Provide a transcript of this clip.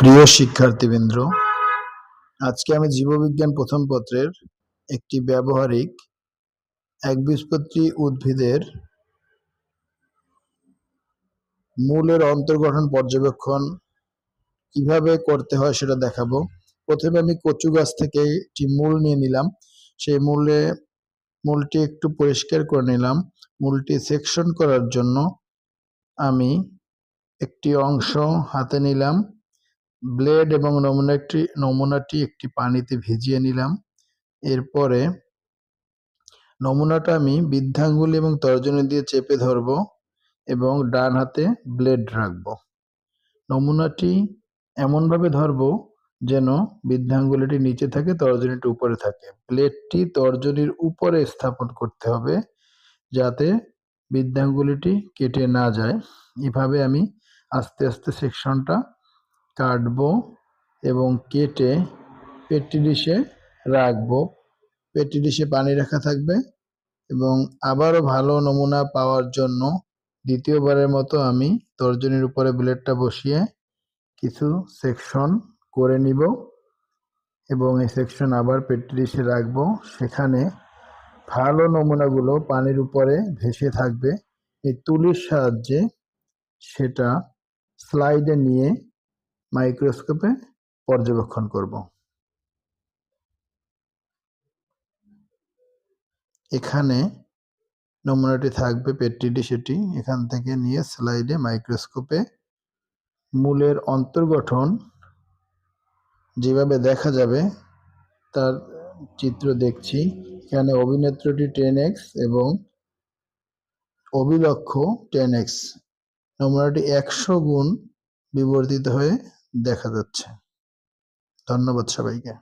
প্রিয় শিক্ষার্থীবৃন্দ, আজকে আমি জীববিজ্ঞান প্রথম পত্রের একটি ব্যবহারিক একবীজপত্রী উদ্ভিদের মূলের অন্তর্গঠন পর্যবেক্ষণ কীভাবে করতে হয় সেটা দেখাবো। প্রথমে আমি কচু গাছ থেকে একটি মূল নিয়ে নিলাম। সেই মূলে, মূলটি একটু পরিষ্কার করে নিলাম। মূলটি সেকশন করার জন্য আমি একটি অংশ হাতে নিলাম। ব্লেড এবং নমুনাটি নমুনাটি একটি পানিতে ভিজিয়ে নিলাম। এরপরে নমুনাটা আমি বৃদ্ধাঙ্গুলি এবং তর্জনী দিয়ে চেপে ধরব এবং ডান হাতে ব্লেড রাখব। নমুনাটি এমনভাবে ধরব যেন বৃদ্ধাঙ্গুলিটি নিচে থাকে, তর্জনীটি উপরে থাকে। ব্লেডটি তর্জনীর উপরে স্থাপন করতে হবে যাতে বৃদ্ধাঙ্গুলিটি কেটে না যায়। এভাবে আমি আস্তে আস্তে সেকশনটা কাটবো এবং কেটে পেট্টি ডিশে রাখব। পেট্টি ডিশে পানি রাখা থাকবে এবং আবারও ভালো নমুনা পাওয়ার জন্য দ্বিতীয়বারের মতো আমি তর্জনীর উপরে ব্লেডটা বসিয়ে কিছু সেকশন করে নিব এবং এই সেকশন আবার পেট্টি ডিশে রাখব। সেখানে ভালো নমুনাগুলো পানির উপরে ভেসে থাকবে। এই তুলির সাহায্যে সেটা স্লাইডে নিয়ে মাইক্রোস্কোপে পর্যবেক্ষণ করব। এখানে নমুনাটি থাকবে পেট্রিটি সেটি। এখান থেকে নিয়ে স্লাইডে মাইক্রোস্কোপে মূলের অন্তর্গঠন যেভাবে দেখা যাবে, তার চিত্র দেখছি। এখানে অভিনেত্রটি টেন এক্স এবং অভিলক্ষ টেন এক্স। নমুনাটি একশো গুণ বিবর্তিত হয়ে দেখা যাচ্ছে। ধন্যবাদ সবাইকে।